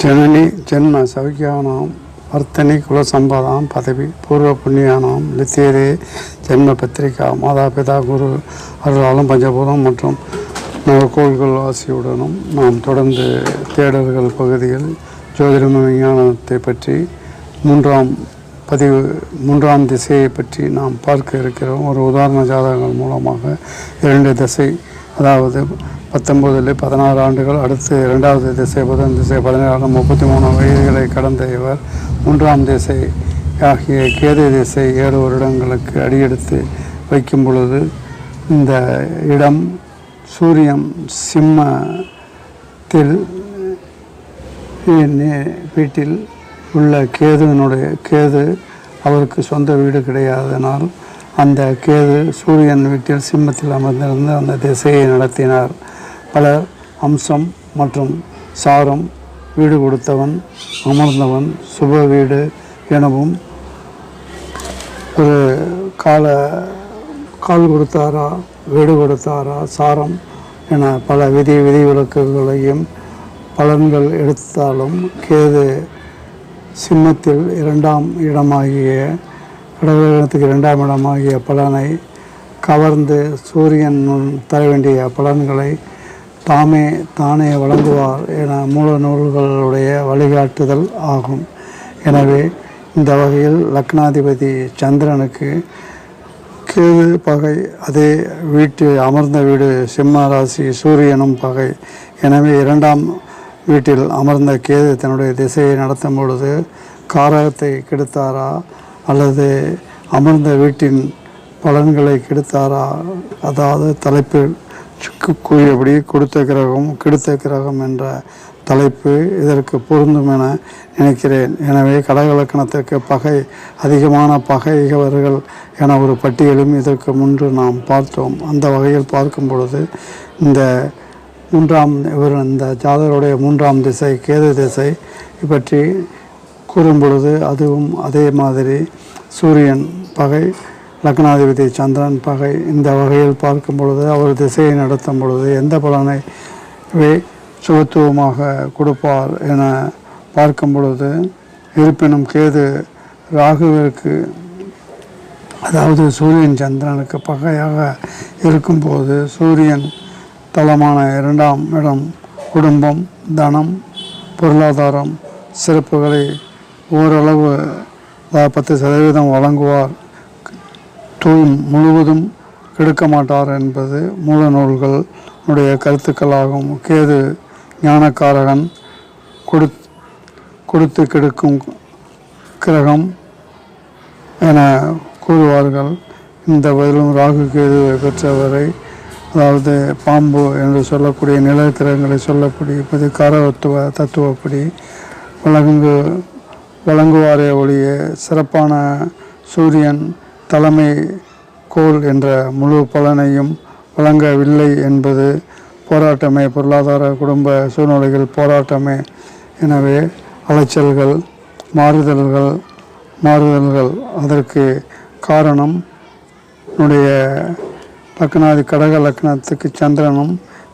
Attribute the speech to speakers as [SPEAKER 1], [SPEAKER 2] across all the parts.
[SPEAKER 1] జనని జన్మ సౌఖ్యానాం వర్తని குல సంపదాం பதவி பூர்வ పుణ్యానాం லித்தேரே ஜென்ம பத்திரிகா மாதா பிதா குரு அருளாலும் பஞ்சபூதம் மற்றும் நவக்கோள்கள் வாசியுடனும் நாம் தொடர்ந்து தேடல்கள் பகுதியில் ஜோதிடம விஞ்ஞானத்தை பற்றி மூன்றாம் பதிவு மூன்றாம் திசையை பற்றி நாம் பார்க்க இருக்கிறோம். ஒரு உதாரண ஜாதகங்கள் மூலமாக இரண்டு திசை அதாவது பத்தொன்பதில் பதினாறு ஆண்டுகள் அடுத்து இரண்டாவது திசை புதன் திசை பதினேழு முப்பத்தி மூணு வயதுகளை கடந்த இவர் மூன்றாம் திசை ஆகிய கேது திசை ஏழு வருடங்களுக்கு அடியெடுத்து வைக்கும் பொழுது இந்த இடம் சூரியன் சிம்மத்தில் வீட்டில் உள்ள கேதுவினுடைய கேது அவருக்கு சொந்த வீடு கிடையாதனால் அந்த கேது சூரியன் வீட்டில் சிம்மத்தில் அமர்ந்திருந்து அந்த திசையை நடத்தினார். பலர் அம்சம் மற்றும் சாரம் வீடு கொடுத்தவன் அமர்ந்தவன் சுப வீடு எனவும் ஒரு கால கால் கொடுத்தாரா வீடு கொடுத்தாரா சாரம் என பல விதி விதிவிலக்குகளையும் பலன்கள் எடுத்தாலும் கேது சிம்மத்தில் இரண்டாம் இடமாகிய கடகத்துக்கு இரண்டாம் இடமாகிய பலனை கவர்ந்து சூரியன் தர வேண்டிய பலன்களை தாமே தானே வழங்குவார் என மூல நூல்களுடைய வழிகாட்டுதல் ஆகும். எனவே இந்த வகையில் லக்னாதிபதி சந்திரனுக்கு கேது பகை அதே வீட்டு அமர்ந்த வீடு சிம்ம ராசி சூரியனும் பகை. எனவே இரண்டாம் வீட்டில் அமர்ந்த கேது தன்னுடைய திசையை நடத்தும் பொழுது காரகத்தை கெடுத்தாரா? அல்லது அமர்ந்த வீட்டின் பலன்களை கெடுத்தாரா? அதாவது தலைப்பில் சுக்கு கூறியபடி கொடுத்த கிரகம் கெடுத்த கிரகம் என்ற தலைப்பு இதற்கு பொருந்தும் என நினைக்கிறேன். எனவே கடகலக்கணத்திற்கு பகை அதிகமான பகைவர்கள் என ஒரு பட்டியலும் இதற்கு முன்பு நாம் பார்த்தோம். அந்த வகையில் பார்க்கும் பொழுது இந்த மூன்றாம் இவர் இந்த ஜாதகருடைய மூன்றாம் திசை கேது திசை பற்றி கூறும் பொழுது அதுவும் அதே மாதிரி சூரியன் பகை லக்னாதிபதி சந்திரன் பகை இந்த வகையில் பார்க்கும் பொழுது அவர் திசையை நடத்தும் பொழுது எந்த பலனை வே சுகத்துவமாக கொடுப்பார் என பார்க்கும் பொழுது இருப்பினும் கேது ராகுவிற்கு அதாவது சூரியன் சந்திரனுக்கு பகையாக இருக்கும்போது சூரியன் தளமான இரண்டாம் இடம் குடும்பம் தனம் பொருளாதாரம் சிறப்புகளை ஓரளவு பத்து சதவீதம் வழங்குவார். தூள் முழுவதும் கெடுக்க மாட்டார் என்பது மூல நூல்களுடைய கருத்துக்களாகும். கேது ஞானக்காரகன் கொடு கொடுத்து கெடுக்கும் கிரகம் என கூறுவார்கள். இந்த பதிலும் ராகு கேது பெற்றவரை அதாவது பாம்பு என்று சொல்லக்கூடிய நிலக்கிரகங்களை சொல்லக்கூடிய காரவத்துவ தத்துவப்படி வழங்கு வழங்குவாரே ஒழிய சிறப்பான சூரியன் தலைமை கோல் என்ற முழு பலனையும் வழங்கவில்லை என்பது போராட்டமே பொருளாதார குடும்ப சூழ்நிலைகள் போராட்டமே. எனவே அலைச்சல்கள் மாறுதல்கள் மாறுதல்கள் அதற்கு காரணம் உடைய லக்னாதி கடக லக்னத்துக்கு சந்திரனும்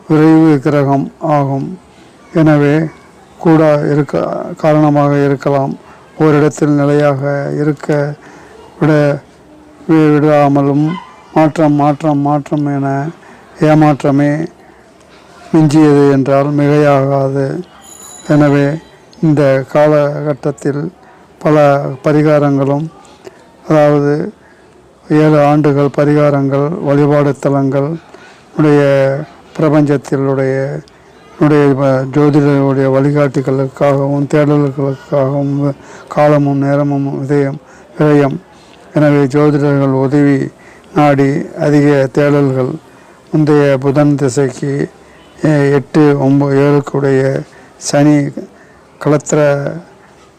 [SPEAKER 1] விரைவு கிரகம் ஆகும். எனவே கூட இருக்க காரணமாக இருக்கலாம். ஓரிடத்தில் நிலையாக இருக்க விட விடாமலும் மாற்றம் மாற்றம் மாற்றம் என ஏமாற்றமே மிஞ்சியது என்றால் மிகையாகாது. எனவே இந்த காலகட்டத்தில் பல பரிகாரங்களும் அதாவது ஏழு ஆண்டுகள் பரிகாரங்கள் வழிபாடு தலங்கள் உடைய பிரபஞ்சத்தினுடைய உடைய ஜோதிடருடைய வழிகாட்டிகளுக்காகவும் தேடல்களுக்காகவும் காலமும் நேரமும் இதயம் விரயம் எனவே ஜோதிடர்கள் உதவி நாடி அதிக தேடல்கள். முந்தைய புதன் திசைக்கு எட்டு ஒம்பது ஏழுக்குடைய சனி களத்திர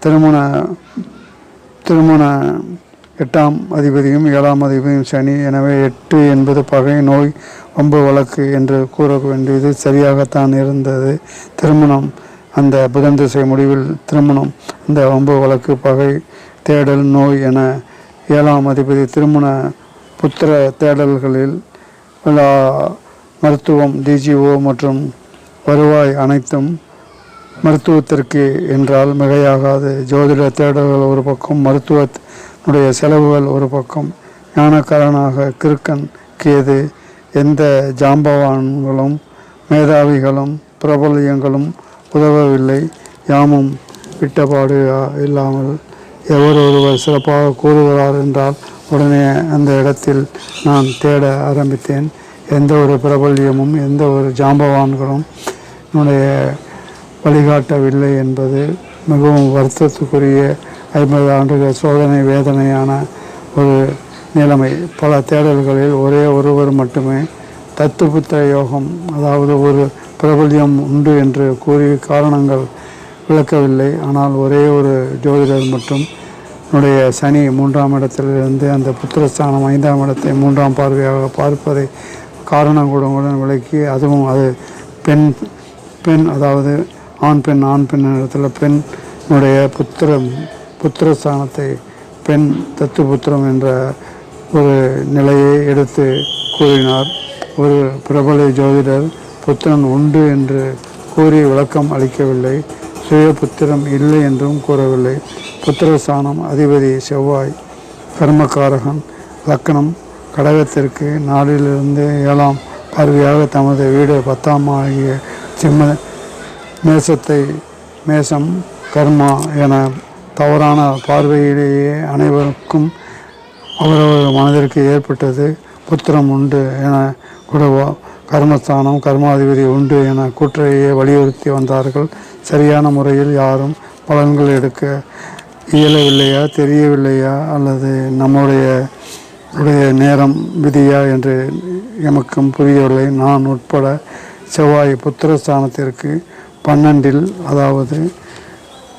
[SPEAKER 1] திருமண திருமண எட்டாம் அதிபதியும் ஏழாம் அதிபதியும் சனி. எனவே எட்டு என்பது பகை நோய் வம்பு வழக்கு என்று கூற வேண்டியது சரியாகத்தான் இருந்தது. திருமணம் அந்த புதன் திசை முடிவில் திருமணம் அந்த ஒம்பு வழக்கு பகை தேடல் நோய் என ஏழாம் அதிபதி திருமண புத்திர தேடல்களில் விழா மருத்துவம் டிஜிஓ மற்றும் வருவாய் அனைத்தும் மருத்துவத்திற்கு என்றால் மிகையாகாது. ஜோதிட தேடல்கள் ஒரு பக்கம் மருத்துவ உடைய செலவுகள் ஒரு பக்கம் ஞானக்காரனாக கிருக்கன் கேது எந்த ஜாம்பவான்களும் மேதாவிகளும் பிரபலியங்களும் உதவவில்லை. யாமும் விட்டபாடு இல்லாமல் எவர் ஒருவர் சிறப்பாக கூறுகிறார் என்றால் உடனே அந்த இடத்தில் நான் தேட ஆரம்பித்தேன். எந்த ஒரு பிரபல்யமும் எந்த ஒரு ஜாம்பவான்களும் என்னுடைய வழிகாட்டவில்லை என்பது மிகவும் வருத்தத்துக்குரிய ஐம்பது ஆண்டுகள் சோதனை வேதனையான ஒரு நிலைமை. பல தேடல்களில் ஒரே ஒருவர் மட்டுமே தத்துவபுத்த யோகம் அதாவது ஒரு பிரபல்யம் உண்டு என்று கூறி காரணங்கள் விளக்கவில்லை. ஆனால் ஒரே ஒரு ஜோதிடர் மட்டும். என்னுடைய சனி மூன்றாம் இடத்திலிருந்து அந்த புத்திரஸ்தானம் ஐந்தாம் இடத்தை மூன்றாம் பார்வையாக பார்ப்பதை காரணங்களுடன் விளக்கி அதுவும் அது பெண் பெண் அதாவது ஆண் பெண் ஆண் பெண் இடத்துல பெண்ணுடைய புத்திரம் புத்திரஸ்தானத்தை பெண் தத்து புத்திரம் என்ற ஒரு நிலையை எடுத்து கூறினார். ஒரு பிரபல ஜோதிடர் புத்திரன் உண்டு என்று கூறி விளக்கம் அளிக்கவில்லை. சுய புத்திரம் இல்லை என்றும் கூறவில்லை. புத்திரஸ்தானம் அதிபதி செவ்வாய் கர்மகாரகன் லக்கணம் கடகத்திற்கு நாளிலிருந்து ஏழாம் பார்வையாக தமது வீடு பத்தாம் ஆகிய சிம்ம மேசத்தை மேசம் கர்மா என தவறான பார்வையிலேயே அனைவருக்கும் அவரவர் மனதிற்கு ஏற்பட்டது புத்திரம் உண்டு என கூட கர்மஸ்தானம் கர்மாதிபதி உண்டு என கூற்றையே வலியுறுத்தி வந்தார்கள். சரியான முறையில் யாரும் பலன்கள் எடுக்க இயலவில்லையா தெரியவில்லையா அல்லது நம்முடைய உடைய நேரம் விதியா என்று எமக்கும் புரியவில்லை. நான் உட்பட செவ்வாய் புத்திரஸ்தானத்திற்கு பன்னெண்டில் அதாவது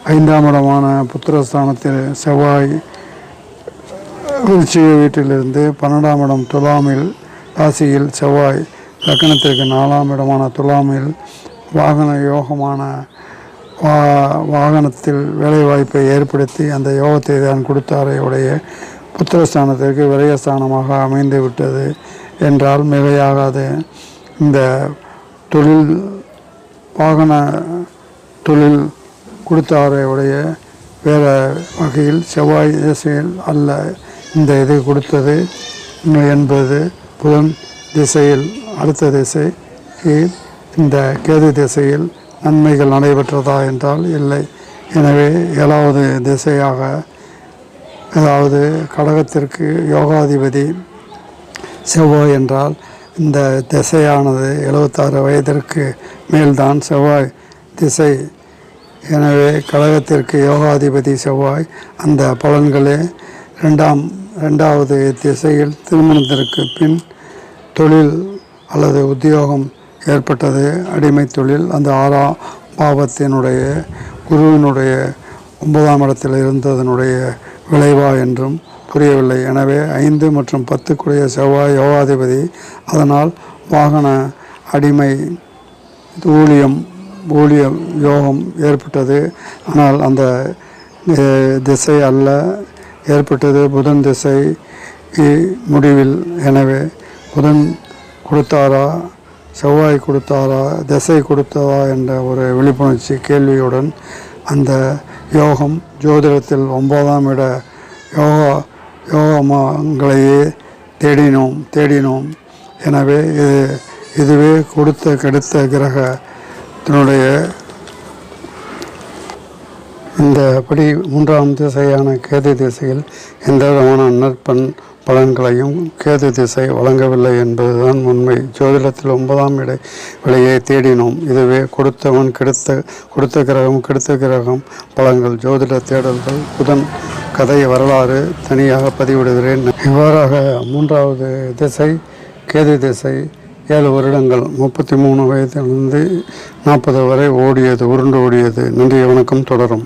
[SPEAKER 1] ஐந்தாம் இடமான புத்திரஸ்தானத்தில் செவ்வாய் விருச்சிக வீட்டிலிருந்து பன்னெண்டாம் இடம் துலாமில் ராசியில் செவ்வாய் லக்கணத்திற்கு நாலாம் இடமான துலாமில் வாகன யோகமான வா வாகனத்தில் வேலைவாய்ப்பை ஏற்படுத்தி அந்த யோகத்தை தான் கொடுத்தாரையுடைய புத்திரஸ்தானத்திற்கு விரயஸ்தானமாக அமைந்து விட்டது என்றால் மிகையாகாது. இந்த தொழில் வாகன தொழில் கொடுத்தாரையுடைய வேறு வகையில் செவ்வாய் திசையில் அல்ல. இந்த இது கொடுத்தது என்பது புதன் திசையில் அடுத்த திசை இந்த கேது திசையில் நன்மைகள் நடைபெற்றதா என்றால் இல்லை. எனவே ஏழாவது திசையாக அதாவது கடகத்திற்கு யோகாதிபதி செவ்வாய் என்றால் இந்த திசையானது எழுபத்தாறு வயதிற்கு மேல்தான் செவ்வாய் திசை எனவே கழகத்திற்கு யோகாதிபதி செவ்வாய் அந்த பலன்களே ரெண்டாம் ரெண்டாவது திசையில் திருமணத்திற்கு பின் தொழில் அல்லது உத்தியோகம் ஏற்பட்டது. அடிமை தொழில் அந்த ஆறாம் பாவத்தினுடைய குருவினுடைய ஒன்பதாம் இடத்தில் இருந்ததனுடைய விளைவா என்றும் புரியவில்லை. எனவே ஐந்து மற்றும் பத்துக்குரிய செவ்வாய் யோகாதிபதி. அதனால் வாகன அடிமை ஊழியம் ஊழியம் யோகம் ஏற்பட்டது. ஆனால் அந்த திசை அல்ல. ஏற்பட்டது புதன் திசை முடிவில். எனவே புதன் கொடுத்தாரா செவ்வாய் கொடுத்தாரா திசை கொடுத்ததா என்ற ஒரு விழிப்புணர்ச்சி கேள்வியுடன் அந்த யோகம் ஜோதிடத்தில் ஒன்பதாம் இட யோகா யோகமாங்களையே தேடினோம் தேடினோம். எனவே இது இதுவே கொடுத்த கெடுத்த கிரக தன்னுடைய இந்த படி மூன்றாம் திசையான கேது திசையில் எந்த விதமான நற்பண் பலன்களையும் கேது திசை வழங்கவில்லை என்பதுதான் உண்மை. ஜோதிடத்தில் ஒன்பதாம் இடை விலையை தேடினோம். இதுவே கொடுத்தவன் கெடுத்த கொடுத்த கிரகம் கெடுத்த கிரகம் பலன்கள். ஜோதிட தேடல்கள் புதன் கதை வரலாறு தனியாக பதிவிடுகிறேன். இவ்வாறாக மூன்றாவது திசை கேது திசை ஏழு வருடங்கள் முப்பத்தி மூணு வயதிலிருந்து நாற்பது வரை ஓடியது உருண்டு ஓடியது. நன்றி வணக்கம் தொடரும்.